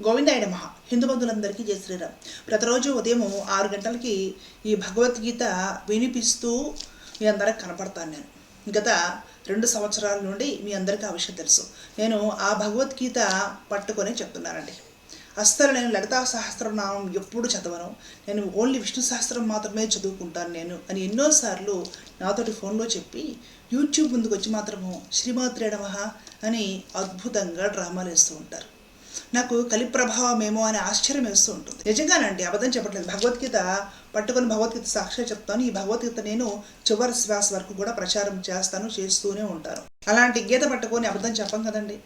గోవిందాయ నమ. హిందూ బంధువులందరికీ జయ శ్రీరామ్. ప్రతిరోజు ఉదయం ఆరు గంటలకి ఈ భగవద్గీత వినిపిస్తూ మీ అందరికి కనపడతాను నేను. గత రెండు సంవత్సరాల నుండి మీ అందరికీ ఆ విషయం తెలుసు. నేను ఆ భగవద్గీత పట్టుకొని చెప్తున్నానండి. అస్సలు నేను లలితా సహస్రనామం ఎప్పుడు చదవను. నేను ఓన్లీ విష్ణు సహస్రం మాత్రమే చదువుకుంటాను నేను అని ఎన్నోసార్లు నాతోటి ఫోన్లో చెప్పి యూట్యూబ్ ముందుకు వచ్చి మాత్రము శ్రీమాత్రేడమహ అని అద్భుతంగా డ్రామాలు వేస్తూ ఉంటారు. నాకు కలి ప్రభావం ఏమో అనే ఆశ్చర్యం వేస్తూ ఉంటుంది. నిజంగానండి అబద్ధం చెప్పట్లేదు. భగవద్గీత పట్టుకొని భగవద్గీత సాక్షి చెప్తాను. ఈ భగవద్గీత నేను చివరి శ్వాస వరకు కూడా ప్రచారం చేస్తాను చేస్తూనే ఉంటాను. అలాంటి గీత పట్టుకొని అబద్ధం చెప్పం కదండి.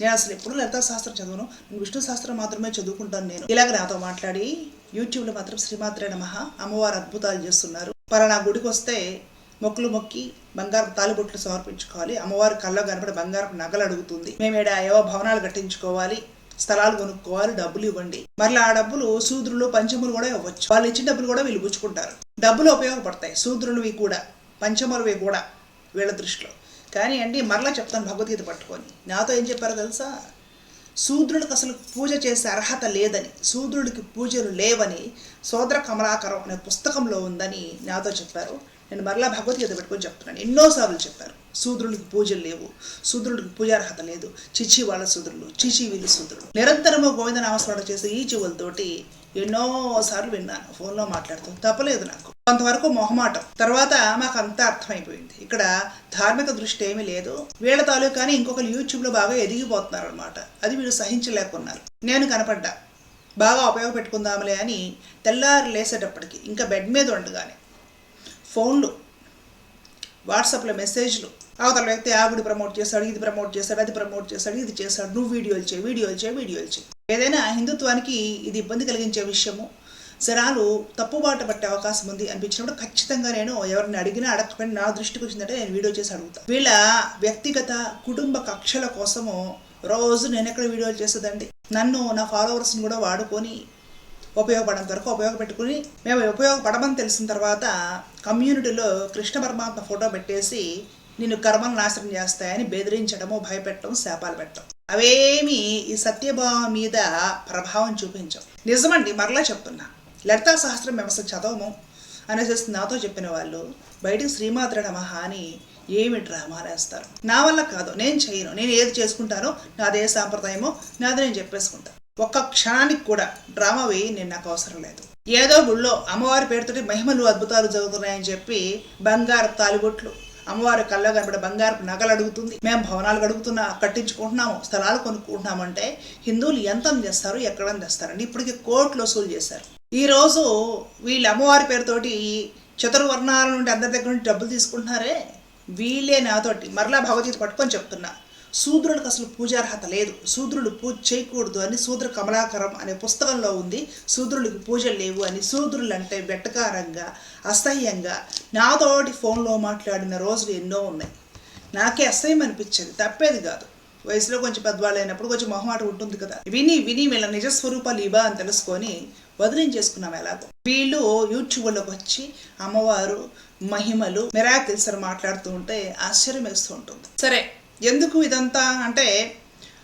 నేను అసలు ఎప్పుడు లలితా శాస్త్రం చదవను. నేను విష్ణు శాస్త్రం మాత్రమే చదువుకుంటాను నేను. ఇలాగ నాతో మాట్లాడి యూట్యూబ్లో మాత్రం శ్రీమాత్రే నమ. అమ్మవారు అద్భుతాలు చేస్తున్నారు. పలానా గుడికి వస్తే మొక్కులు మొక్కి బంగారు తాలిబొట్లు సమర్పించుకోవాలి. అమ్మవారి కళ్ళలో కనపడి బంగారపు నగలు అడుగుతుంది. మేము ఈడ ఏవో భవనాలు కట్టించుకోవాలి. స్థలాలు కొనుక్కోవాలి డబ్బులు ఇవ్వండి. మరలా ఆ డబ్బులు శూద్రులు పంచములు కూడా ఇవ్వచ్చు. వాళ్ళు ఇచ్చిన డబ్బులు కూడా వీళ్ళు పుచ్చుకుంటారు. డబ్బులు ఉపయోగపడతాయి శూద్రులవి కూడా పంచములవి కూడా వీళ్ళ దృష్టిలో. కానీ అండి మరలా చెప్తాను భగవద్గీత పట్టుకొని. నాతో ఏం చెప్పారో తెలుసా? శూద్రుడికి అసలు పూజ చేసే అర్హత లేదని శూద్రుడికి పూజలు లేవని సోదర కమలాకరం అనే పుస్తకంలో ఉందని నాతో చెప్పారు. నేను మరలా భగవద్గీత పెట్టుకొని చెప్తున్నాను. ఎన్నోసార్లు చెప్పారు. శూద్రుడికి పూజలు లేవు. శూద్రుడికి పూజార్హత లేదు. చిచి వాళ్ళ శూద్రులు చిచి వీళ్ళు శూద్రులు. నిరంతరము గోవింద నామస్మరణ చేసే ఈ చెవులతోటి ఎన్నోసార్లు విన్నాను. ఫోన్లో మాట్లాడుతూ తప్పలేదు నాకు. కొంతవరకు మొహమాటం. తర్వాత మాకు అంతా అర్థమైపోయింది. ఇక్కడ ధార్మిక దృష్టి ఏమీ లేదు. వీళ్ళ తాలూకాని ఇంకొకరు యూట్యూబ్లో బాగా ఎదిగిపోతున్నారు అనమాట అది వీళ్ళు సహించలేకున్నారు. నేను కనపడ్డా. బాగా ఉపయోగపెట్టుకుందాంలే అని తెల్లారి లేసేటప్పటికి. ఇంకా బెడ్ మీద ఉండగానే ఫోన్లు వాట్సాప్లో మెసేజ్లు. అవతల వ్యక్తి ఆవిడ ప్రమోట్ చేశాడు ఇది ప్రమోట్ చేశాడు అది ప్రమోట్ చేశాడు ఇది చేశాడు నువ్వు వీడియోలు చేయి వీడియోలు చేయి వీడియోలు చేయి. ఏదైనా హిందుత్వానికి ఇది ఇబ్బంది కలిగించే విషయము. జనాలు తప్పుబాట పట్టే అవకాశం ఉంది అనిపించినప్పుడు ఖచ్చితంగా నేను ఎవరిని అడిగినా అడగకపోయినా నా దృష్టికి వచ్చిందంటే నేను వీడియో చేసి అడుగుతాను వీళ్ళ వ్యక్తిగత కుటుంబ కక్షల కోసము రోజు నేను ఎక్కడ వీడియోలు చేసేదండి? నన్ను నా ఫాలోవర్స్ని కూడా వాడుకొని ఉపయోగపడేంత వరకు ఉపయోగపెట్టుకుని మేము ఉపయోగపడమని తెలిసిన తర్వాత కమ్యూనిటీలో కృష్ణ పరమాత్మ ఫోటో పెట్టేసి నిన్ను కర్మలు నాశనం చేస్తాయని బెదిరించడము భయపెట్టడం శాపాలు పెట్టడం. అవేమి ఈ సత్యభావం మీద ప్రభావం చూపించం నిజమండి మరలా చెప్తున్నా. లలితా సహస్రం మేము అసలు చదవము అనేసి నాతో చెప్పిన వాళ్ళు బయటికి శ్రీమాత్ర నమహ అని ఏమి డ్రామాలు వేస్తారు నా వల్ల కాదు నేను చేయను. నేను ఏది చేసుకుంటానో నాదే సాంప్రదాయమో నాది నేను చెప్పేసుకుంటాను ఒక్క క్షణానికి కూడా డ్రామా వేయి నేను నాకు అవసరం లేదు. ఏదో గుళ్ళో అమ్మవారి పేరుతోటి మహిమలు అద్భుతాలు జరుగుతున్నాయని చెప్పి బంగారు తాలిబొట్లు. అమ్మవారి కళ్ళ కనబడే బంగారపు నగలు అడుగుతుంది. మేము భవనాలు అడుగుతున్నా కట్టించుకుంటున్నాము స్థలాలు కొనుక్కుంటున్నామంటే హిందువులు ఎంత తెస్తారు ఎక్కడ తెస్తారండి? ఇప్పటికి కోర్టులు వసూలు చేశారు. ఈరోజు వీళ్ళు అమ్మవారి పేరుతోటి చతుర్వర్ణాల నుండి అందరి దగ్గర నుండి డబ్బులు తీసుకుంటున్నారే? వీళ్ళే నాతోటి మరలా భగవద్గీత పట్టుకొని చెప్తున్నా. శూద్రులకు అసలు పూజార్హత లేదు. శూద్రులు పూజ చేయకూడదు అని శూద్ర కమలాకరం అనే పుస్తకంలో ఉంది. శూద్రులకు పూజలు లేవు అని శూద్రులు అంటే బెట్టకారంగా అసహ్యంగా నాతోటి ఫోన్లో మాట్లాడిన రోజులు ఎన్నో ఉన్నాయి. నాకే అసహ్యం అనిపించేది. తప్పేది కాదు. వయసులో కొంచెం పెద్దవాళ్ళు అయినప్పుడు కొంచెం మొహమాట ఉంటుంది కదా. విని విని వీళ్ళ నిజ స్వరూపాలు ఇవా అని తెలుసుకొని వదిలించేసుకున్నాం ఎలాగో. వీళ్ళు యూట్యూబ్లోకి వచ్చి అమ్మవారు మహిమలు మిరాకిల్స్ అని మాట్లాడుతూ ఉంటే ఆశ్చర్యం వేస్తూ ఉంటుంది. సరే ఎందుకు ఇదంతా అంటే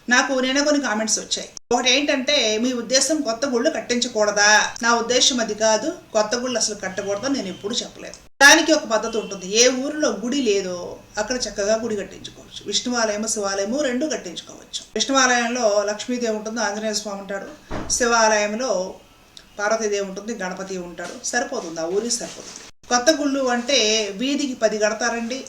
నాకు నేనే కొన్ని కామెంట్స్ వచ్చాయి. ఒకటి ఏంటంటే మీ ఉద్దేశం కొత్త గుళ్ళు కట్టించకూడదా? నా ఉద్దేశం అది కాదు కొత్త గుళ్ళు అసలు కట్టకూడదని నేను ఎప్పుడు చెప్పలేదు. దానికి ఒక పద్ధతి ఉంటుంది. ఏ ఊరిలో గుడి లేదో అక్కడ చక్కగా గుడి కట్టించుకోవచ్చు. విష్ణువాలయము శివాలయము రెండు కట్టించుకోవచ్చు. విష్ణువాలయంలో లక్ష్మీదేవి ఉంటుంది ఆంజనేయ స్వామి ఉంటాడు. శివాలయంలో పార్వతీదేవి ఉంటుంది గణపతి ఉంటాడు. సరిపోతుంది. ఆ ఊరికి సరిపోతుంది. కొత్త గుళ్ళు అంటే వీధికి పది కడతారండి.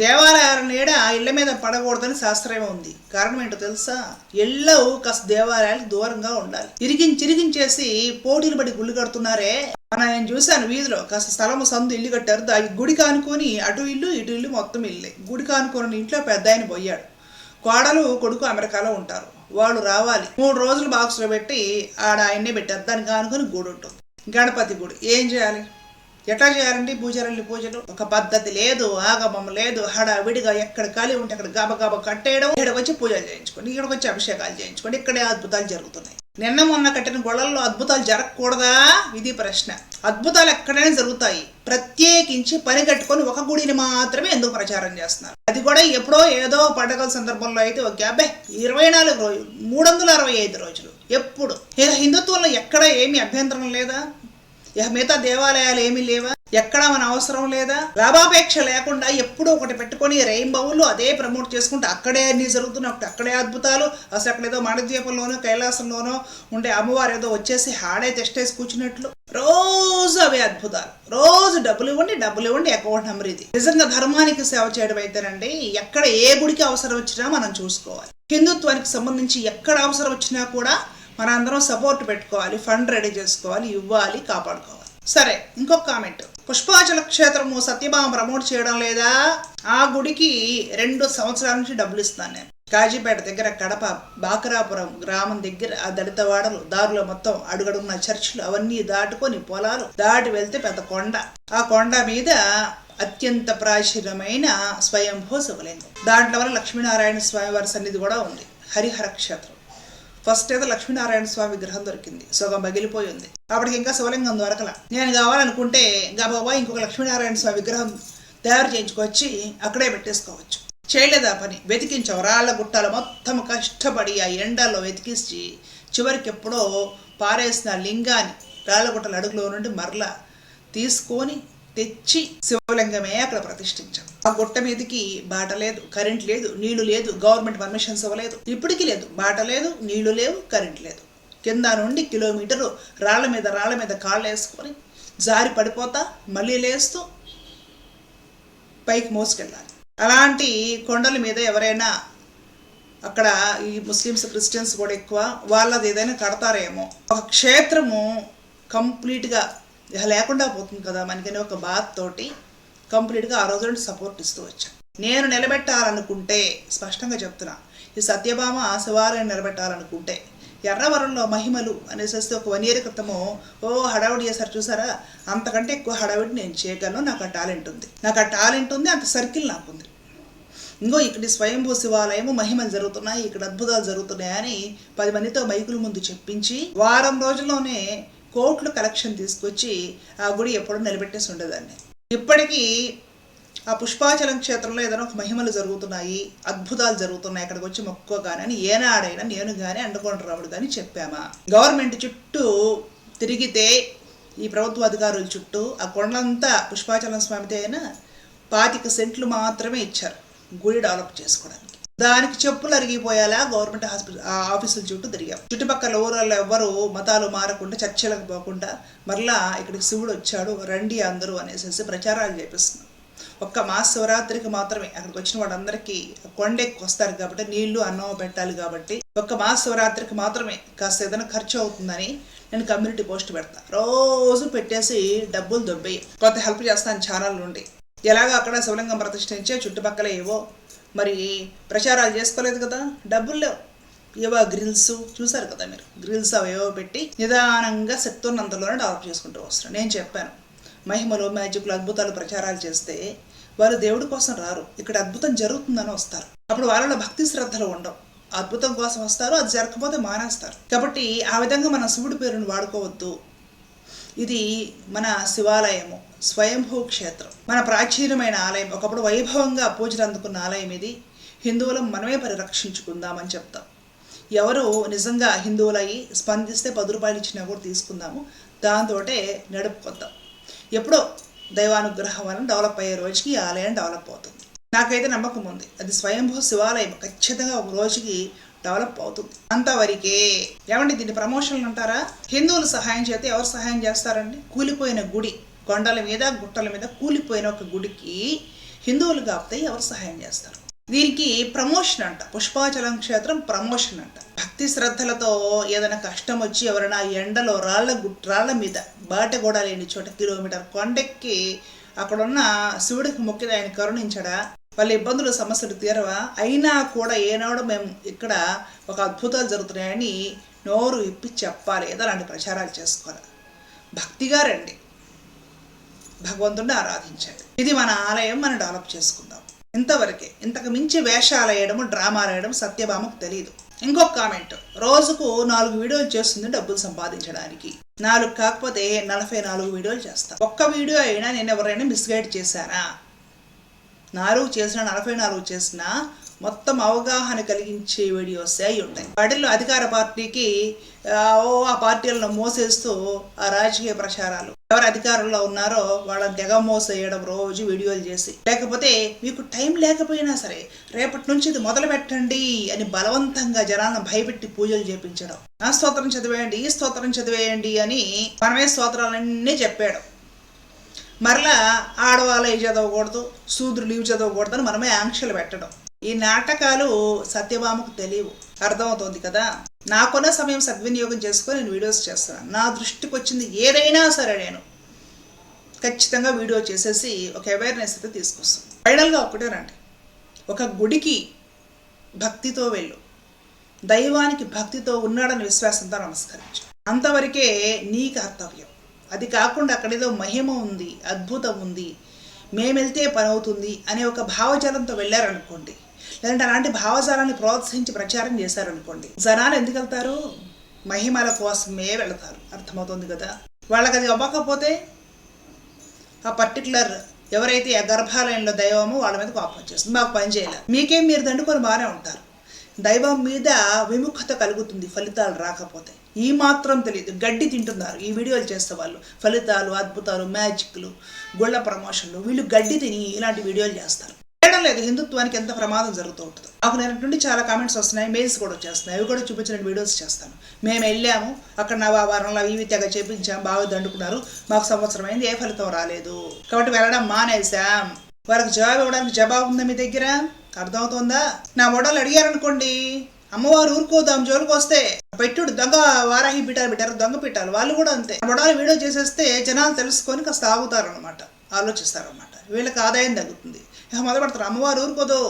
దేవాలయాల నీడ ఇళ్ళ మీద పడకూడదని శాస్త్రమే ఉంది. కారణం ఏంటో తెలుసా? ఇళ్ళవు కాస్త దేవాలయాలకు దూరంగా ఉండాలి. ఇరిగించి చిరిగించేసి పోటీలు పడి గుళ్ళు కడుతున్నారే? మన నేను చూశాను వీధిలో కాస్త స్థలము సందు ఇల్లు కట్టారు. దా గుడి కానుకొని అటు ఇల్లు ఇటు ఇల్లు మొత్తం ఇల్లే. గుడి కానుకొని ఇంట్లో పెద్ద ఆయన పోయాడు. కోడలు కొడుకు అమెరికాలో ఉంటారు. వాళ్ళు రావాలి. మూడు రోజులు బాక్స్లో పెట్టి ఆడ ఆయన్నే పెట్టారు. దానికి కానుకొని గుడి ఉంటుంది గణపతి గుడి. ఏం చేయాలి? ఎట్లా చేయాలండి? పూజారుల్ని పూజలు? ఒక పద్ధతి లేదు ఆగమం లేదు హడావిడిగా ఎక్కడ ఖాళీ ఉంటే అక్కడ గబగబ కట్టేయడం. ఇక్కడికి వచ్చి పూజలు చేయించుకోండి ఇక్కడికి వచ్చి అభిషేకాలు చేయించుకోండి. ఇక్కడే అద్భుతాలు జరుగుతున్నాయి. నిన్న మొన్న కట్టిన గొడవల్లో అద్భుతాలు జరగకూడదా? ఇది ప్రశ్న. అద్భుతాలు ఎక్కడైనా జరుగుతాయి. ప్రత్యేకించి పని కట్టుకొని ఒక గుడిని మాత్రమే ఎందుకు ప్రచారం చేస్తున్నారు? అది కూడా ఎప్పుడో ఏదో పండగల సందర్భంలో అయితే ఓకే. అబ్బాయి ఇరవై నాలుగు రోజులు మూడు వందల అరవై ఐదు రోజులు. ఎప్పుడు? ఇక హిందుత్వంలో ఎక్కడ ఏమీ అభ్యంతరం లేదా? ఇక మిగతా దేవాలయాలు ఏమీ లేవా? ఎక్కడ మన అవసరం లేదా? లాభాపేక్ష లేకుండా ఎప్పుడూ ఒకటి పెట్టుకొని రెయిన్బౌలు అదే ప్రమోట్ చేసుకుంటే అక్కడే అన్ని జరుగుతున్నాయి. ఒకటి అక్కడే అద్భుతాలు. అసలు అక్కడ ఏదో మాణద్వీపంలోనో కైలాసంలోనో ఉండే అమ్మవారు ఏదో వచ్చేసి హాడే తెస్టేసి కూర్చున్నట్లు. రోజు అవే అద్భుతాలు. రోజు డబ్బులు ఇవ్వండి డబ్బులు ఇవ్వండి అకౌంట్ నెంబర్ ఇది. నిజంగా ధర్మానికి సేవ చేయడం అయితేనండి ఎక్కడ ఏ గుడికి అవసరం వచ్చినా మనం చూసుకోవాలి. హిందుత్వానికి సంబంధించి ఎక్కడ అవసరం వచ్చినా కూడా మనందరం సపోర్ట్ పెట్టుకోవాలి ఫండ్ రెడీ చేసుకోవాలి ఇవ్వాలి కాపాడుకోవాలి. సరే ఇంకొక కామెంట్ పుష్పాచల క్షేత్రము సత్యభామ ప్రమోట్ చేయడం లేదా? ఆ గుడికి రెండు సంవత్సరాల నుంచి డబ్బులు ఇస్తాను నేను. కాజీపేట దగ్గర కడప బాకరాపురం గ్రామం దగ్గర ఆ దళితవాడలు దారిలో మొత్తం అడుగడుగున్న చర్చిలు అవన్నీ దాటుకొని పొలాలు దాటి వెళ్తే పెద్ద కొండ. ఆ కొండ మీద అత్యంత ప్రాచీనమైన స్వయంభూ శివలింగం దాంట్లో వల్ల లక్ష్మీనారాయణ స్వామి వారి సన్నిధి కూడా ఉంది. హరిహర క్షేత్రం. ఫస్ట్ ఏదో లక్ష్మీనారాయణ స్వామి విగ్రహం దొరికింది. సగం పగిలిపోయి ఉంది అప్పటికి ఇంకా శివలింగం దొరకల. నేను కావాలనుకుంటే గబాబా ఇంకొక లక్ష్మీనారాయణ స్వామి విగ్రహం తయారు చేయించుకొచ్చి అక్కడే పెట్టేసుకోవచ్చు. చేయలేదా పని? వెతికించాం రాళ్ళ గుట్టాలు మొత్తం కష్టపడి ఆ ఎండలో వెతికించి చివరికి ఎప్పుడో పారేసిన లింగాన్ని రాళ్ళగుట్టల అడుగులో నుండి మరలా తీసుకొని తెచ్చి శివలింగమే అక్కడ ప్రతిష్ఠించాం. ఆ గుట్ట మీదకి బాట లేదు కరెంట్ లేదు నీళ్ళు లేదు గవర్నమెంట్ పర్మిషన్స్ ఇవ్వలేదు. ఇప్పటికీ లేదు. బాట లేదు నీళ్ళు లేవు కరెంట్ లేదు. కింద నుండి కిలోమీటరు రాళ్ళ మీద రాళ్ళ మీద కాళ్ళు వేసుకొని జారి పడిపోతా మళ్ళీ లేస్తూ పైకి మోసుకెళ్ళాలి. అలాంటి కొండల మీద ఎవరైనా అక్కడ ఈ ముస్లిమ్స్ క్రిస్టియన్స్ కూడా ఎక్కువ వాళ్ళది ఏదైనా కడతారేమో. ఒక క్షేత్రము కంప్లీట్గా లేకుండా పోతుంది కదా మనకని ఒక బాధ తోటి. కంప్లీట్గా ఆ రోజు నుండి సపోర్ట్ ఇస్తూ వచ్చాను నేను నిలబెట్టాలనుకుంటే స్పష్టంగా చెప్తున్నా ఈ సత్యభామ శివాలయం నిలబెట్టాలనుకుంటే ఎర్రవరంలో మహిమలు అనేసి ఒక వన్ ఇయర్ క్రితము ఓ హడావుడి చేశారు చూసారా? అంతకంటే ఎక్కువ హడావిడి నేను చేయగలను నాకు ఆ టాలెంట్ ఉంది. నాకు ఆ టాలెంట్ ఉంది అంత సర్కిల్ నాకుంది. ఇంకో ఇక్కడ స్వయంభూ శివాలయము మహిమలు జరుగుతున్నాయి ఇక్కడ అద్భుతాలు జరుగుతున్నాయని పది మందితో మైకుల ముందు చెప్పించి వారం రోజుల్లోనే కోట్లు కలెక్షన్ తీసుకొచ్చి ఆ గుడి ఎప్పుడూ నిలబెట్టేసి ఉండేదాన్ని. ఇప్పటికీ ఆ పుష్పాచలం క్షేత్రంలో ఏదైనా ఒక మహిమలు జరుగుతున్నాయి అద్భుతాలు జరుగుతున్నాయి అక్కడికి వచ్చి మొక్కోగాని అని ఏనాడైనా నేను కానీ అండకొండ రాముడు కానీ చెప్పామా? గవర్నమెంట్ చుట్టూ తిరిగితే ఈ ప్రభుత్వ అధికారుల చుట్టూ ఆ కొండంతా పుష్పాచలం స్వామితే అయినా పాతిక సెంట్లు మాత్రమే ఇచ్చారు గుడి డెవలప్ చేసుకోవడానికి. దానికి చెప్పులు అరిగిపోయేలా గవర్నమెంట్ హాస్పిటల్ ఆఫీసుల చుట్టూ తిరిగాం. చుట్టుపక్కల ఊరల్లో ఎవ్వరు మతాలు మారకుండా చర్చలకు పోకుండా మరలా ఇక్కడికి శివుడు వచ్చాడు రండి అందరూ అనేసి ప్రచారాలు చేపిస్తున్నాం. ఒక్క మా శివరాత్రికి మాత్రమే అక్కడికి వచ్చిన వాళ్ళందరికీ కొండెక్కి వస్తారు కాబట్టి నీళ్ళు అన్నం పెట్టాలి కాబట్టి ఒక్క మహాశివరాత్రికి మాత్రమే కాస్త ఏదైనా ఖర్చు అవుతుందని నేను కమ్యూనిటీ పోస్ట్ పెడతా. రోజు పెట్టేసి డబ్బులు దొబ్బేయి. కొంత హెల్ప్ చేస్తాను ఛానల్ నుండి. ఎలాగో అక్కడ శివలింగం ప్రతిష్ఠించే చుట్టుపక్కల ఏవో మరి ప్రచారాలు చేసుకోలేదు కదా? డబ్బులు లేవు. ఏవో గ్రిల్స్ చూసారు కదా మీరు? గ్రిల్స్ అవేవో పెట్టి నిదానంగా శక్తున్నంతలోనే డెవలప్ చేసుకుంటూ వస్తారు నేను చెప్పాను మహిమలు మ్యాజిక్లు అద్భుతాలు ప్రచారాలు చేస్తే వారు దేవుడి కోసం రారు. ఇక్కడ అద్భుతం జరుగుతుందని వస్తారు. అప్పుడు వాళ్ళలో భక్తి శ్రద్ధలు ఉండవు. అద్భుతం కోసం వస్తారు అది జరగకపోతే మానేస్తారు. కాబట్టి ఆ విధంగా మన శివుడి పేరును వాడుకోవద్దు. ఇది మన శివాలయము స్వయంభూ క్షేత్రం. మన ప్రాచీనమైన ఆలయం ఒకప్పుడు వైభవంగా పూజలు అందుకున్న ఆలయం ఇది. హిందువులం మనమే పరిరక్షించుకుందామని చెప్తాం. ఎవరు నిజంగా హిందువులయ్యి స్పందిస్తే పది రూపాయలు ఇచ్చినా కూడా తీసుకుందాము. దాంతోటే నడుపుకొద్దాం ఎప్పుడో దైవానుగ్రహం వలన డెవలప్ అయ్యే రోజుకి ఈ ఆలయం డెవలప్ అవుతుంది. నాకైతే నమ్మకం ఉంది. అది స్వయంభూ శివాలయం. ఖచ్చితంగా ఒక రోజుకి డెవలప్ అవుతుంది అంతవరకే ఏమండి దీన్ని ప్రమోషన్లు అంటారా? హిందువులు సహాయం చేస్తే ఎవరు సహాయం చేస్తారండి? కూలిపోయిన గుడి కొండల మీద గుట్టల మీద కూలిపోయిన ఒక గుడికి హిందువులు కాపుతాయి ఎవరు సహాయం చేస్తారు? దీనికి ప్రమోషన్ అంట పుష్పాచలం క్షేత్రం ప్రమోషన్ అంట. భక్తి శ్రద్ధలతో ఏదైనా కష్టం వచ్చి ఎవరైనా ఎండలో రాళ్ళ గుట్ రాళ్ళ మీద బాట కూడా లేని చోట కిలోమీటర్ కొండెక్కి అక్కడున్న శివుడికి మొక్కిన ఆయన కరుణించడా? వాళ్ళ ఇబ్బందులు సమస్యలు తీరవా? అయినా కూడా ఏనాడు మేము ఇక్కడ ఒక అద్భుతాలు జరుగుతున్నాయని నోరు ఇప్పి చెప్పాలి. ఏదో అలాంటి ప్రచారాలు చేసుకోవాలి. భక్తిగా రండి భగవంతుడిని ఆరాధించండి. ఇది మన ఆలయం మనం డెవలప్ చేసుకుందాం. ఇంతవరకే ఇంతకు మించి వేషాలు వేయడము డ్రామాలు వేయడం సత్యభామకు తెలియదు ఇంకొక కామెంట్ రోజుకు నాలుగు వీడియోలు చేస్తుంది డబ్బులు సంపాదించడానికి. నాలుగు కాకపోతే నలభై నాలుగు వీడియోలు చేస్తా. ఒక్క వీడియో అయినా నేను ఎవరైనా మిస్గైడ్ చేశారా నాలుగు చేసిన నలభై నాలుగు చేసిన మొత్తం అవగాహన కలిగించే వీడియోస్ అయి ఉంటాయి. వాటిల్లో అధికార పార్టీకి ఓ ఆ పార్టీలను మోసేస్తూ ఆ రాజకీయ ప్రచారాలు. ఎవరు అధికారంలో ఉన్నారో వాళ్ళని తెగ మోసేయడం రోజు వీడియోలు చేసి. లేకపోతే మీకు టైం లేకపోయినా సరే రేపటి నుంచి ఇది మొదలు పెట్టండి అని బలవంతంగా జనాలను భయపెట్టి పూజలు చేపించడం. ఆ స్తోత్రం చదివేయండి ఈ స్తోత్రం చదివేయండి అని మనమే స్తోత్రాలన్నీ చెప్పాడు. మరలా ఆడవాళ్ళు చదవకూడదు శూద్రులు ఇవి చదవకూడదు అని మనమే ఆంక్షలు పెట్టడం. ఈ నాటకాలు సత్యభామకు తెలియవు. అర్థమవుతుంది కదా? నాకున్న సమయం సద్వినియోగం చేసుకొని నేను వీడియోస్ చేస్తున్నాను. నా దృష్టికి వచ్చింది ఏదైనా సరే నేను ఖచ్చితంగా వీడియో చేసేసి ఒక అవేర్నెస్ అయితే తీసుకొస్తాను. ఫైనల్గా ఒక్కటేనండి ఒక గుడికి భక్తితో వెళ్ళు. దైవానికి భక్తితో ఉన్నాడని విశ్వాసంతో నమస్కరించు. అంతవరకే నీ కర్తవ్యం. అది కాకుండా అక్కడేదో మహిమ ఉంది అద్భుతం ఉంది మేమెళ్తే పని అవుతుంది అనే ఒక భావజాలంతో వెళ్ళారనుకోండి. లేదంటే అలాంటి భావజాలాన్ని ప్రోత్సహించి ప్రచారం చేశారనుకోండి. జనాలు ఎందుకు వెళ్తారు మహిమల కోసమే వెళతారు. అర్థమవుతుంది కదా? వాళ్ళకి అది అవ్వకపోతే ఆ పర్టికులర్ ఎవరైతే ఆ గర్భాలయంలో దైవమో వాళ్ళ మీద కోపం వచ్చేస్తుంది. మాకు పని చేయాలి. మీకేం మీరు దండుకొని బాగానే ఉంటారు. దైవం మీద విముఖత కలుగుతుంది ఫలితాలు రాకపోతే. ఈ మాత్రం తెలియదు. గడ్డి తింటున్నారు. ఈ వీడియోలు చేస్తే వాళ్ళు. ఫలితాలు అద్భుతాలు మ్యాజిక్లు గుళ్ళ ప్రమోషన్లు. వీళ్ళు గడ్డి తిని ఇలాంటి వీడియోలు చేస్తారు. చేయడం లేదు. హిందుత్వానికి ఎంత ప్రమాదం జరుగుతూ ఉంటుంది. నాకు నేను నుండి చాలా కామెంట్స్ వస్తున్నాయి. మెయిల్స్ కూడా వచ్చేస్తున్నాయి. అవి కూడా చూపించిన వీడియోస్ చేస్తాను. మేము వెళ్ళాము. అక్కడ నా వారంలో ఇవి తెగ చేపించాం. బాగా దండుకున్నారు. మాకు సంవత్సరం అయింది. ఏ ఫలితం రాలేదు. కాబట్టి వెళ్ళడం మానేసాం వారికి జవాబు ఇవ్వడానికి జవాబు ఉందా మీ దగ్గర? అర్థమవుతుందా? నా మోడల్ అడిగారనుకోండి. అమ్మవారు ఊరుకోదాం. జోలికి వస్తే పెట్టుడు దొంగ వారాహి పీఠాలు పెట్టారు దొంగ పీఠాలు. వాళ్ళు కూడా అంతే. మొడాలు వీడియో చేసేస్తే జనాలు తెలుసుకొని కాస్త ఆగుతారు అనమాట ఆలోచిస్తారు అనమాట వీళ్ళకి ఆదాయం తగ్గుతుంది. ఇక మొదలు పెడతారు అమ్మవారు ఊరుకోదు.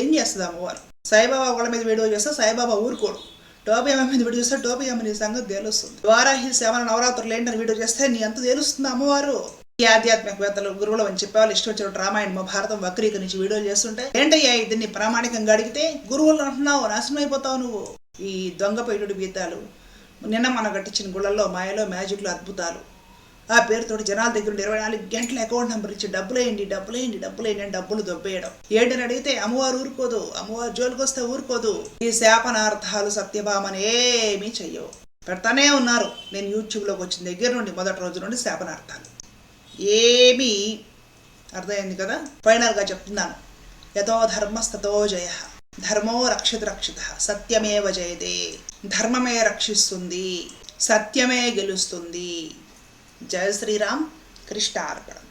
ఏం చేస్తుంది అమ్మవారు? సాయిబాబా వాళ్ళ మీద వీడియో చేస్తే సాయిబాబా ఊరుకోడు. టోపీ అమ్మ మీద వీడియో చేస్తే టోపీ అమ్మ నీ సంగతి తెలుస్తుంది. వారాహి సేవన నవరాత్రులు ఏంటని వీడియో చేస్తే నీ అంత తెలుస్తుంది అమ్మవారు. ఈ ఆధ్యాత్మికవేత్తలు గురువులు అని చెప్పేవాళ్ళు ఇష్టం వచ్చినట్టు రామాయణ మహాభారతం వక్రీకరించి వీడియోలు చేస్తుంటే ఏంటయ్యా దీన్ని ప్రామాణికంగా అడిగితే గురువులు అంటున్నావు నాశనం అయిపోతావు నువ్వు. ఈ దొంగ పెట్టుడు గీతాలు నిన్న మనం కట్టించిన గుళ్ళల్లో మాయలో మ్యాజిక్లు అద్భుతాలు. ఆ పేరుతోటి జనాల దగ్గర ఇరవై నాలుగు గంటల అకౌంట్ నెంబర్ ఇచ్చి డబ్బులేయండి డబ్బులేయండి డబ్బులేయండి డబ్బులు అని డబ్బులు దొబ్బేయడం. ఏంటని అడిగితే అమ్మవారు ఊరుకోదు అమ్మవారు జోలికి వస్తే ఊరుకోదు. ఈ శాపనార్థాలు సత్యభామని ఏమీ చెయ్యవు. పెడతానే ఉన్నారు. నేను యూట్యూబ్లోకి వచ్చిన దగ్గర నుండి మొదటి రోజు నుండి శాపనార్థాలు. ఏమీ అర్థమైంది కదా? ఫైనల్గా చెప్తున్నాను. యథో ధర్మస్తతో జయ. ధర్మో రక్షిత రక్షిత సత్యమే వజయదే ధర్మమే రక్షిస్తుంది సత్యమే గెలుస్తుంది జయ శ్రీరామ్ కృష్ణార్పణం